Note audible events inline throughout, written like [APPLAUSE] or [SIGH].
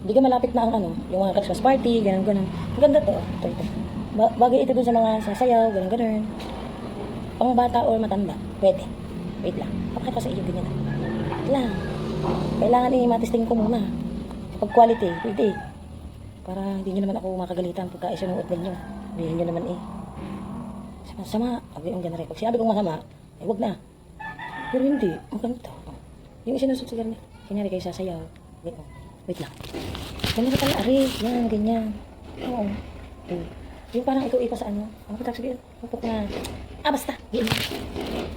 Hindi ka malapit na ang ano, yung mga Christmas party, ganun, ganun. Ang ganda to. Ito, ito. Ba- bagay ito dun sa mga sasayaw, ganun, ganun. Pang bata or matanda, pwede. Wait lang. Pakita ko sa iyo ganyan. Wait lang. Kailangan eh, matesting ko muna. Pag quality, pwede. Para hindi nyo naman ako makagalitan pagka isinuot ninyo. Bihin nyo naman eh. Sama, sama. Okay, yung ganun rin. Pag sinabi kong masama, eh wag na. Pero hindi, maganda. Yung isinusot sa ganun. Kunyari kayo sasayaw. Oh. Wait lang. Ganun ka pala, ari. Yan, ganyan. Oo. Eh, Yung parang ikaw ipa sa ano. Ano ba tawag Upok na. Ah, basta. Yan.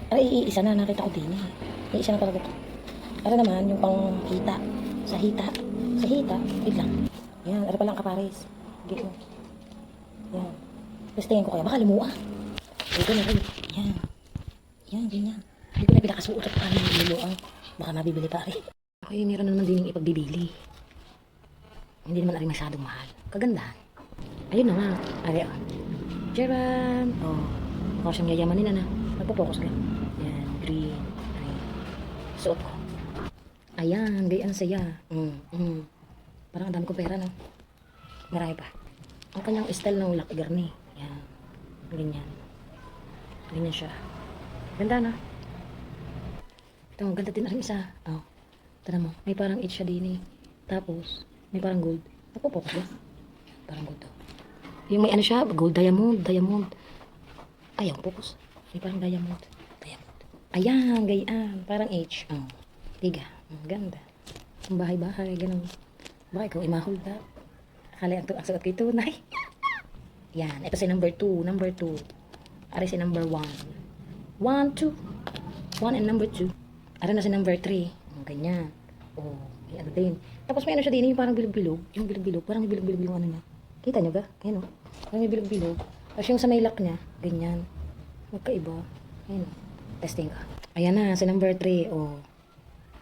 Ari, iisa na nakita ko din eh. Iisa na talaga to. Para naman, yung pang hita. Sa hita. Sa hita. Wait lang. Yan, ano palang kapares. Gito. Yan. Tapos tingin ko kaya, baka lumuha. Ito na rin. Yan. Yan, ganyan. Hindi ko na pinakasuot at paano lumuha. Baka mabibili pa rin. Okay, meron na naman din yung ipagbibili. Hindi naman rin masyadong mahal. Kagandahan. Ayun na nga. Ari, oh. Jeran. Oh. Mukha siyang yayamanin na na. Nagpo-focus ka. Yan, green. Green. Suot ko. Ayan, gayaan saya. Mm, mm. Parang ang dami ko pera, no? Marami pa. Ang kanyang style ng Lucky Garni. Yan. Ganyan. Ganyan siya. Ganda, na. Ito, ganda din ang isa. Oh. Tara mo, may parang H siya din eh. Tapos, may parang gold. Nagpo-focus ba? Parang gold to. Yung may ano siya, gold diamond, diamond. Ayaw, focus. May parang diamond. Diamond. Ayan, gayaan. Parang H. Oh. Tiga. Ang ganda. Ang bahay-bahay, ganun. Baka ikaw ay mahol na. Akala ang, ang suot ko tunay. Yan. Ito si number 2. Number 2. Ari si number 1. 1, 2. 1 and number 2. Ari na si number 3. Ang ganyan. Oh, may ano din. Tapos may ano siya din, yung parang bilog-bilog. Yung bilog-bilog. Parang bilog-bilog yung ano niya. Kita nyo ba? Ayan o. Parang may bilog-bilog. Tapos yung sa may lock niya, ganyan. Magkaiba. Ayan o. Testing ka. Ayan na, si number 3. Oh.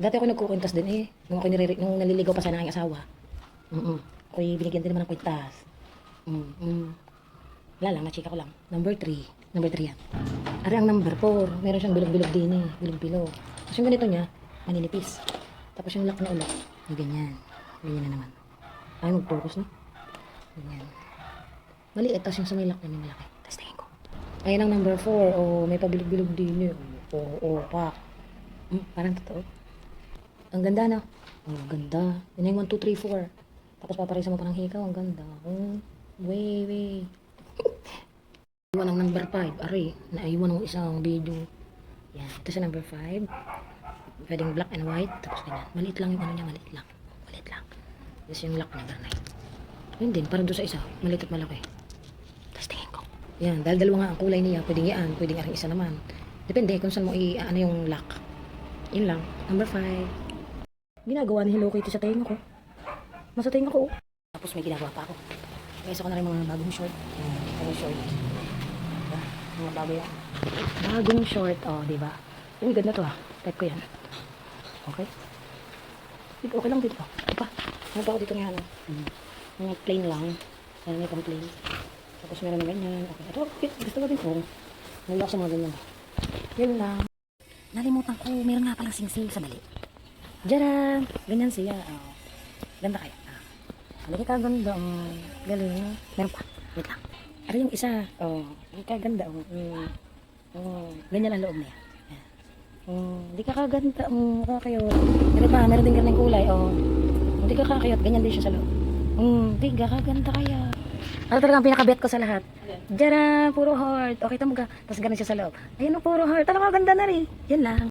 Dati ako nagkukwintas din eh. Nung ako nire- nung naliligaw pa sana ng aking asawa. Mm Ako'y binigyan din naman ng kwintas. Mm -mm. Wala lang, nachika ko lang. Number 3. Number 3 yan. Ari ang number 4. Meron siyang bilog-bilog din eh. Bilog-bilog. Tapos yung ganito niya, maninipis. Tapos yung lock na ulit. Yung ganyan. Ganyan na naman. Ay, mag-focus no? Ganyan. Maliit. Tapos yung sa may lock na malaki. Tapos tingin ko. Ayan ang number 4. Oh, may pabilog-bilog din eh. Oo, oh, oh, pak. Mm, parang totoo. Ang ganda na. Oh, ganda. Yan yung 1, 2, 3, 4. Tapos paparisa mo parang hikaw. Ang ganda. Oh, way, way. [LAUGHS] Iwan ang number 5. Ari, naiwan ng isang video. Yan. Ito sa number 5. Pwedeng black and white. Tapos ganyan. Maliit lang yung ano niya. Maliit lang. Maliit lang. Tapos yung lock niya. Garnay. Yun din. Parang doon sa isa. Maliit at malaki. Tapos tingin ko. Yan. Dahil dalawa nga ang kulay niya. Pwedeng yan. Pwedeng aring isa naman. Depende kung saan mo i- ano yung lock. Yun lang. Number 5. Ginagawa ni Hello Kitty sa tenga ko. Nasa tenga ko. oh. Tapos may ginagawa pa ako. Guys, ako na rin mga bagong short. Yan. Bagong short. Diba? Mga bago yan. Bagong short. Oh, di ba? Uy, ganda to ah. Type ko yan. Okay. Okay lang dito. Ito pa. Ano pa ako dito ngayon? Hmm. Mga plain lang. Ano may pang plain. Tapos meron na ganyan. Okay. Ito, cute. gusto ko din ko. Nalak sa mga ganyan. Yun lang. Nalimutan ko, meron nga palang sing-sing sa dali. Diyan! Ganyan siya. Oh. Ganda kaya. Ah. Halika ka ganda. Oh. Galing. Meron pa. Wait lang. Ano yung isa? Oh. Halika ganda. Oh. Mm. Oh. Ganyan ang loob niya. Oh. Hindi ka kaganda. Oh. Kakayot. Meron pa. Meron din ganang kulay. Oh. Hindi ka kakayot. Ganyan din siya sa loob. Hmm. Hindi ka kaganda kaya. Ano talaga ang pinakabet ko sa lahat? Diyan puro heart. Okay, tamo ka. Tapos ganun siya sa loob. Ayun, oh, puro heart. Ano kaganda na rin. Yan lang.